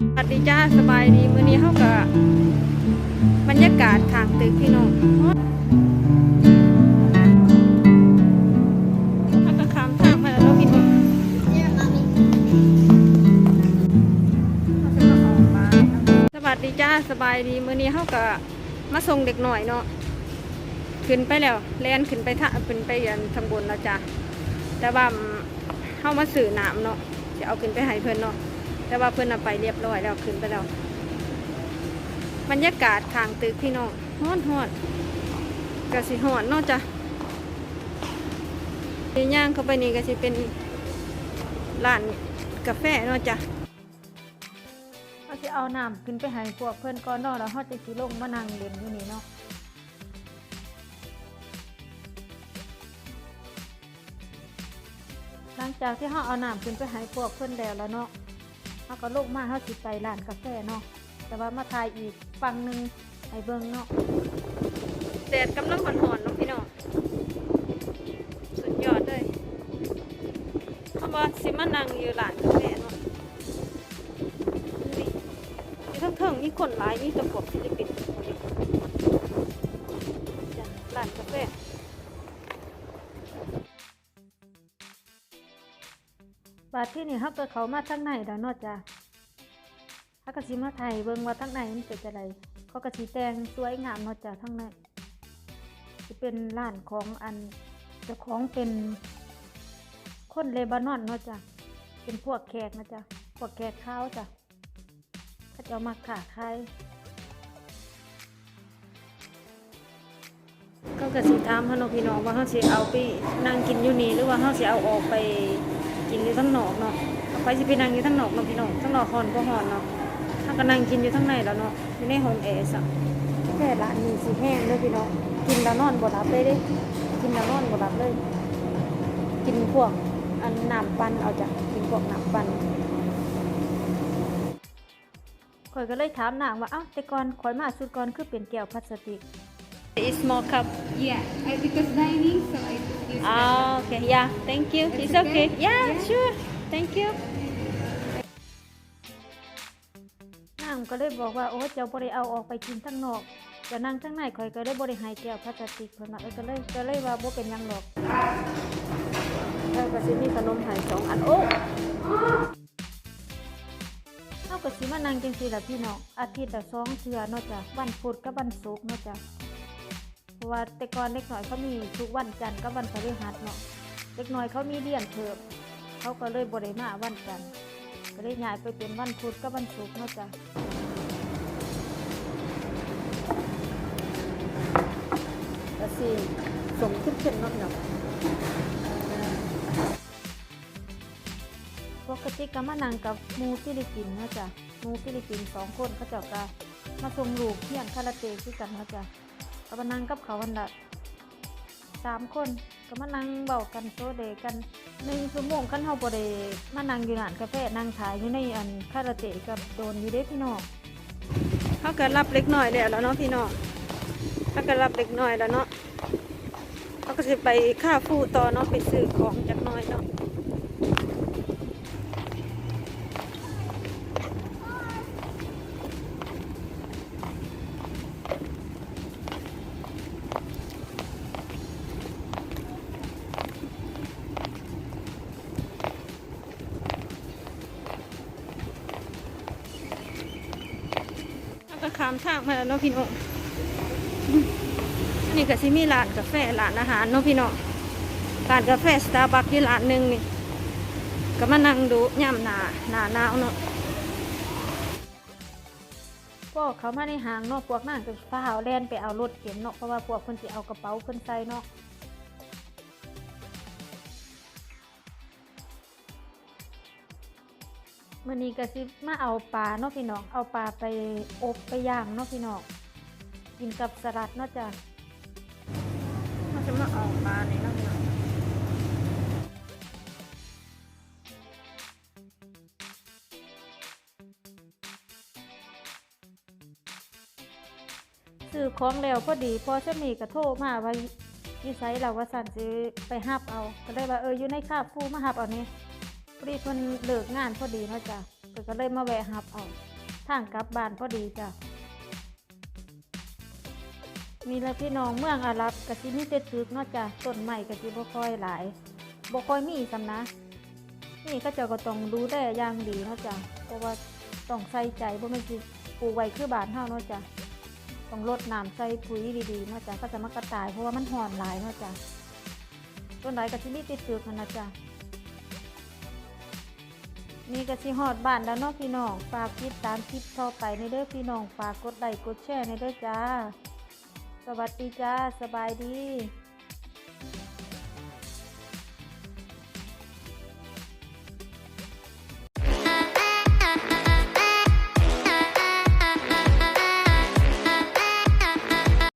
สวัสดีจ้าสบายดีมื้อนี้เฮาก็บบรรยากาศทางตึกพี่น้องเฮาก็ข้ามทามาแล้วพี่นงสวัสดีจ้าสบายดีมื้อนี้เฮาก็มาส่งเด็กหน่อยเนาะขึ้นไปแล้วแล่นขึ้นไปทะขึ้นไปยันทางบนแล้วจ้ะแต่ว่าเฮามาสื่อน้ำเนาะจะเอาขึ้นไปให้เพิ่นเนาะ แต่ว่าเพื่อนเอาไปเรียบร้อยแล้วขึ้นไปแล้วบรรยากาศทางตึกพี่น้องฮ้อนฮ้อนกะสิฮ้อนนอกจ้ะที่ย่างเข้าไปนี่ก็สิเป็นร้านกาแฟนอกจ้ะเขาสิเอาน้ำขึ้นไปให้พวกเพื่อนก่อนนอกแล้วเขาจะสิลงมานั่งเล่นอยู่นี่เนาะหลังจากที่เขาเอาน้ำขึ้นไปให้พวกเพื่อนแล้วแล้วเนาะ เขาก็ลงมาเขาสิไปร้านกาแฟเนาะแต่ว่ามาถ่ายอีกฝั่งหนึ่งให้เบิ่งเนาะแดดกำลังหอนๆเนาะพี่น้องสุดยอดเลยเขาบอกสิมานั่งอยู่ร้านกาแฟเนาะนี่ทั้งเทิงมีคนหลายมีตะพวกฟิลิปปินส์ร้านกาแฟ บาดที่นี่เขาก็เขามาทั้งในแล้วเนอกจากเขาก็สิมาไทยเบิ่งว่าทั้งในมันเป็นอะไรเขาก็สีแต่งสวยงามเนอกจากทั้งในจะเป็นร้านของอันเจ้าของเป็นคนเลบานอนเนอกจากเป็นพวกแขกนะจ๊ะพวกแขกข้าวจ้ะเขาจะเอามาขาขายก็กระสีถามพี่น้อพี่น้องว่าเขาสิเอาไปนั่งกินอยู่นี่หรือว่าเขาสิเอาออกไป กินอยู่ทั้งหนอกเนาะไปสิไปนั่งอยู่ทั้งหนอกเนาะพี่น้องทั้งหนอกหอนก็หอนเนาะถ้าก็นังกินอยู่ทั้งในแล้วเนาะอยู่ในโฮมแอร์สักแค่ละมีสีแห้งเลยพี่น้องกินแล้วนอนบ่หลับเลยด้กินแล้วนอนบ่หลับเลย กินพวกอันน้ำปั่นเอาจากกินพวกน้ำปั่นข่อยก็เลยถามนางว่า เอ้า แต่ก่อนข่อยมาสุดก่อนคือเป็นแก้วพลาสติก It's small cup Yeah because 90 okay. Yeah, thank you. It's It's okay. okay? Yeah, Yeah. sure. Thank you. นางก็เลยบอกว่า โอ้เจ้าบริเอาออกไปกินทั้งนอกจะนั่งทั้งในข่อยก็ได้บริหายแก้วพลาสติกเพิ่นมาเออก็เลยก็เลยว่าบ่เป็นหยังหรอกแล้วก็สิมีขนมใหายสองอันโอ้เฮาก็สิมานั่งจังซี่ล่ะพี่น้องอาทิตย์ละสองเทื่อเนาะจ้ะวันพุธกับวันศุกร์เนาะจ้ะเพราะว่าแต่ก่อนเด็กหน่อยเขามีทุกวันจันทร์กับวันพฤหัสเนาะ เด็กน้อยเขามีเรียนเพิ่มเขาก็เลยบริมาวันจันทร์ก็เลยย้ายไปเป็นวันพุธกับวันศุกร์เนาะจ้ะก็สิสมขึ้นขึ้นเนาะเนาะปกติก็มานั่งกับมูฟิลิปินเนาะจ้ะมูฟิลิปินสองคนเขาเจ้าก็มาส่งลูกเที่ยนคาราเต้คือกันเนาะจ้ะก็มานั่งกับเขาวันละสามคน ก็มานั่งเบากันโซเดกันหนึ่งชั่วโมงคันเฮาบ่ได้มานั่งอยู่ร้านกาแฟนั่งขายอยู่ในอันคาราเต้กับโดนอยู่เด้พี่น้องเฮาก็รับเล็กน้อยแล้วเนาะพี่น้องเฮาก็รับเล็กน้อยแล้วเนาะเฮาก็สิไปค่าฟูต่อเนาะไปซื้อของจักหน้อยเนาะ ก็ข้ามทางมาแล้วเนาะพี่น้องนนี้ก็สิมีร้านกาแฟร้านอาหารเนาะพี่น้องร้านกาแฟสตาร์บัคอยู่ร้านหนึ่งนี่ก็มานั่งดูย่ำหนาหนาหนาวเนาะพวกเขามาในห้างเนาะพวกนั่งก็ฟ้าวแล่นไปเอารถเข็นเนาะเพราะว่าพวกเพิ่นสิเอากระเป๋าเพิ่นใส่เนาะ มื่อนี้ก็สิมาเอาปลาเนาะพี่น้อง เอาปลาไปอบไปย่างเนาะพี่น้อง กินกับสลัดเนาะจ้ะเราจะมาเอาปลาในน้ำเนาะซื้อของแล้วพอดีพอจะมีกระโทรมาว่าอยูไซเราว่าสั่นซื้อไปหับเอา ก็เลยว่าเอออยู่ในคาบฟูมาหับเอานี่ พอดีเพิ่นเลิกงานพอดีเนาะจ้ะเพิ่นก็เลยมาแวะหับเอาทางกลับบ้านพอดีจ้ะมีแล้วพี่น้องเมืองอาหรับก็สิมีแต่ตึกเนาะจ้ะต้นไม้ก็สิบ่ค่อยหลายบ่ค่อยมีซำนะนี่ก็เจ้าก็ต้องดูแลอย่างดีเนาะจ้ะเพราะว่าต้องใส่ใจบ่แม่นสิปลูกไว้คือบ้านเฮาเนาะจ้ะต้องรดน้ำใส่ปุ๋ยดีๆเนาะจ้ะก็จะมากระต่ายเพราะว่ามันห่อนหลายเนาะจ้ะต้นไหนก็สิมีติดตึกนั่นนะจ้ะ นี่ก็สิฮอดบ้านแล้วเนาะพี่น้อง ฝากติดตามคลิปต่อไปในเด้อพี่น้อง ฝากกดไลค์กดแชร์ในเด้อจ้า สวัสดีจ้า สบายดี